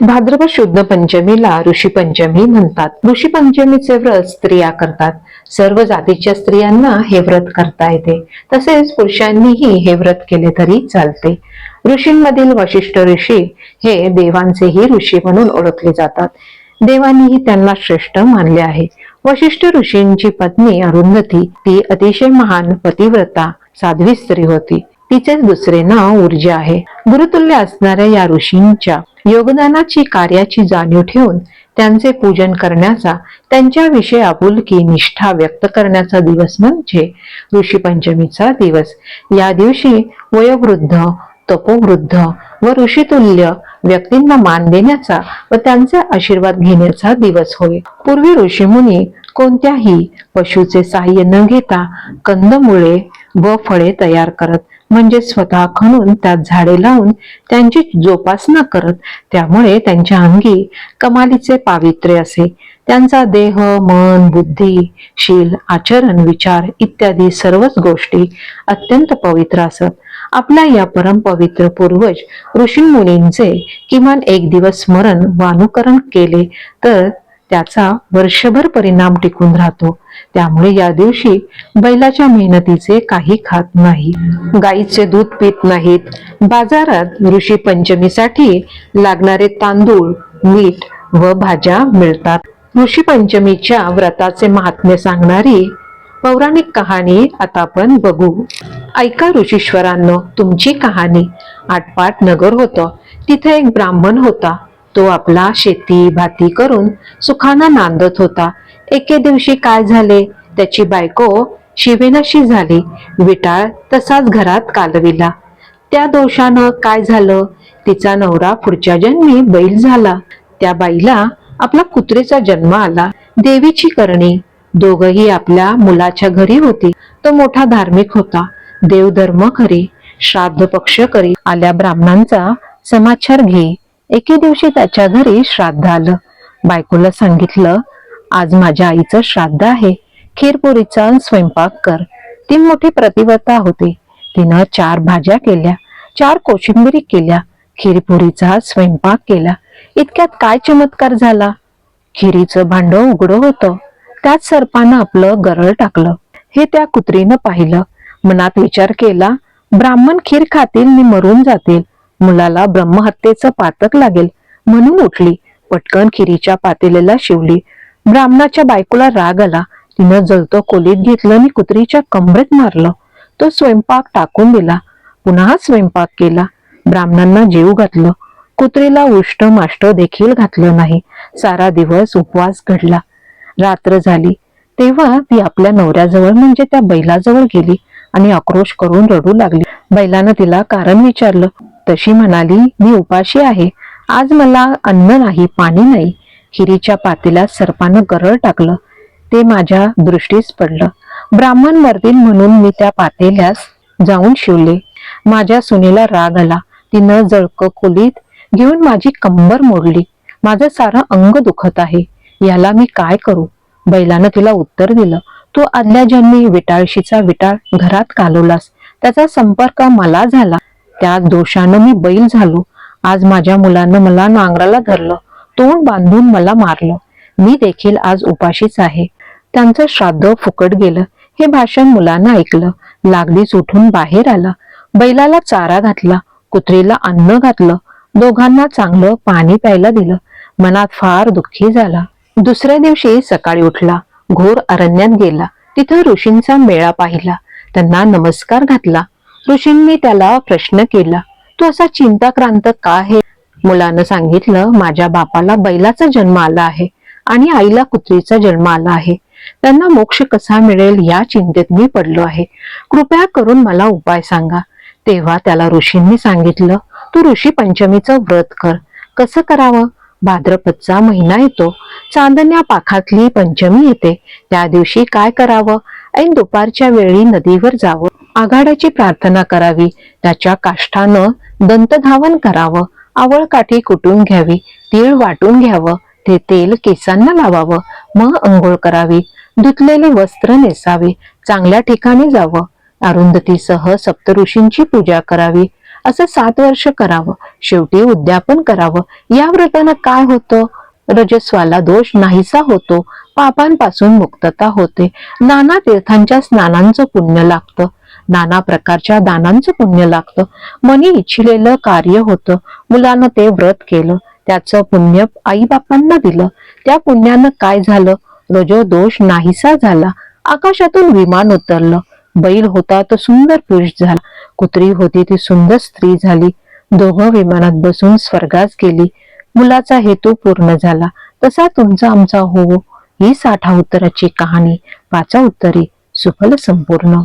भाद्रपद शुद्ध पंचमीला ऋषी पंचमी म्हणतात. ऋषी पंचमीचे व्रत स्त्रिया करतात. सर्व जातीच्या स्त्रियांना हे व्रत करता येते. तसेच पुरुषांनीही हे व्रत केले तरी चालते. ऋषींमधील वशिष्ठ ऋषी हे देवांचेही ऋषी म्हणून ओळखले जातात. देवांनीही त्यांना श्रेष्ठ मानले आहे. वशिष्ठ ऋषींची पत्नी अरुंधती ती अतिशय महान पतिव्रता साध्वी स्त्री होती. तिचे दुसरे नाव ऊर्जा आहे. गुरुतुल्य असणाऱ्या या ऋषींच्या योगदानाची कार्याची जाणीव ठेवून त्यांचे पूजन करण्याचा त्यांच्याविषयी आपुलकी निष्ठा व्यक्त करण्याचा दिवस म्हणजे ऋषी पंचमीचा दिवस. या दिवशी वयोवृद्ध तपोवृद्ध व ऋषितुल्य व्यक्तींना मान देण्याचा व त्यांचे आशीर्वाद घेण्याचा दिवस होय. पूर्वी ऋषीमुनी कोणत्याही पशुचे सहाय्य न घेता कंदमुळे व फळे तयार करत म्हणजे स्वतः खणून त्यात झाडे लावून त्यांची जोपासना करत त्यामुळे त्यांच्या अंगी कमालीचे पावित्र्य असे. त्यांचा देह मन बुद्धी शील आचरण विचार इत्यादी सर्वच गोष्टी अत्यंत पवित्र असत. आपल्या या परमपवित्र पूर्वज ऋषीमुनींचे किमान एक दिवस स्मरण व अनुकरण केले तर त्याचा वर्षभर परिणाम टिकून राहतो. त्यामुळे या दिवशी बैलाच्या मेहनतीचे काही खात नाही. गाईचे दूध पित नाहीत. बाजारात ऋषी पंचमीसाठी लागणारे तांदूळ मीठ व भाज्या मिळतात. ऋषी पंचमीच्या व्रताचे महात्म्य सांगणारी पौराणिक कहाणी आता आपण बघू. ऐका ऋषीश्वरांनो तुमची कहाणी. आटपाट नगर होतं. तिथे एक ब्राह्मण होता. तो आपला शेती भाती करून सुखाना नांदत होता. एके दिवशी काय झाले? त्याची बायको शिवेनाशी झाली. विटाळ तसाच घरात कालविला. त्या दोषानं काय झालं? तिचा नवरा पुढच्या जन्मी बैल झाला. त्या बाईला आपला कुत्रेचा जन्म आला. देवीची करणी. दोघही आपल्या मुलाच्या घरी होती. तो मोठा धार्मिक होता. देवधर्म करी श्राद्ध पक्ष करी. आल्या ब्राह्मणांचा समाचार घे. एके दिवशी त्याच्या घरी श्राद्ध आलं. बायकोला सांगितलं आज माझ्या आईचं श्राद्ध आहे. खीरपुरीचा स्वयंपाक कर. ती मोठी प्रतिव्रता होती. तिनं चार भाज्या केल्या. चार कोशिंबिरी केल्या. खीरपुरीचा स्वयंपाक केला. इतक्यात काय चमत्कार झाला? खिरीचं भांड उघडं होतं. त्यात सर्पानं आपलं गरळ टाकलं. हे त्या कुत्रीनं पाहिलं. मनात विचार केला ब्राह्मण खीर खातील मी मरून जातील. मुलाला ब्रह्महत्येचं पातक लागेल. म्हणून उठली. पटकन खिरीच्या पातेलेला शिवली. ब्राह्मणाच्या बायकोला राग आला. तिनं जळतो कोलीत घेतलं आणि कुत्रीच्या कमरेत मारलं. तो स्वयंपाक टाकून दिला. पुन्हा स्वयंपाक केला. ब्राह्मणांना जीव घातलं. कुत्रीला उष्ट माष्ट देखील घातलं नाही. सारा दिवस उपवास घडला. रात्र झाली. तेव्हा ती आपल्या नवऱ्याजवळ म्हणजे त्या बैलाजवळ गेली आणि आक्रोश करून रडू लागली. बैलानं तिला कारण विचारलं. तशी म्हणाली मी उपाशी आहे. आज मला अन्न नाही पाणी नाही. खिरीच्या पातीला सर्पानं गरळ टाकलं. ते माझ्या दृष्टीस पडलं. ब्राह्मण मरतील म्हणून मी त्या पातेल्यास जाऊन शिवले. माझ्या सुनेला राग आला. तिनं जळक खोलीत घेऊन माझी कंबर मोडली. माझं सारं अंग दुखत आहे. याला मी काय करू? बैलानं तिला उत्तर दिलं. तू आदल्या जन्मी विटाळशीचा विटाळ घरात कालवलास. त्याचा संपर्क मला झाला. त्या दोषानं मी बैल झालो. आज माझ्या मुलानं मला नांगराला धरलं. तोंड बांधून मला मारलं. मी देखील आज उपाशीच आहे. त्यांचं श्राद्ध फुकट गेलं. हे भाषण मुलांना ऐकलं. लागलीच उठून बाहेर आला. बैलाला चारा घातला. कुत्रीला अन्न घातलं. दोघांना चांगलं पाणी प्यायला दिलं. मनात फार दुःखी झाला. दुसऱ्या दिवशी सकाळी उठला. घोर अरण्यात गेला. तिथं ऋषींचा मेळा पाहिला. त्यांना नमस्कार घातला. ऋषींनी त्याला प्रश्न केला. तू असा चिंताक्रांत का आहे? मुलानं सांगितलं माझ्या बापाला बैलाचा जन्म आला आहे आणि आईला कुत्रीचा जन्म आला आहे. त्यांना मोक्ष कसा मिळेल या चिंतेत मी पडलो आहे. कृपया करून मला उपाय सांगा. तेव्हा त्याला ऋषींनी सांगितलं तू ऋषी पंचमीचं व्रत कर. कसं करावं? भाद्रपदचा महिना येतो. चांदण्या पाखातली पंचमी येते. त्या दिवशी काय करावं? ऐन दुपारच्या वेळी नदीवर जावं. आघाड्याची प्रार्थना करावी. त्याच्या काष्ठानं दंतधावन करावं. आवळ काठी कुटून घ्यावी तीळ वाटून घ्यावं ते तेल केसांना लावावं मग अंघोळ करावी धुतलेले वस्त्र नेसावे चांगल्या ठिकाणी जावं अरुंधतीसह सप्तऋषींची पूजा करावी असं सात वर्ष करावं शेवटी उद्यापन करावं या व्रतानं काय होतं? रजस्वाला दोष नाहीसा होतो पापांपासून मुक्तता होते नाना तीर्थांच्या स्नानांचं पुण्य लागतं नाना प्रकारच्या दानांचं पुण्य लागतं. मनी इच्छिलेलं कार्य होतं. मुलानं ते व्रत केलं. त्याचं पुण्य आई बापांना दिलं. त्या पुण्यानं काय झालं? रजो दोष नाहीसा झाला. आकाशातून विमान उतरलं. बैल होता तो सुंदर पुरुष झाला. कुत्री होती ती सुंदर स्त्री झाली. दोघं विमानात बसून स्वर्गास गेली. मुलाचा हेतू पूर्ण झाला. तसा तुमचा आमचा हो ही साठा उत्तराची कहाणी. वाचा उत्तरी. सुफल संपूर्ण.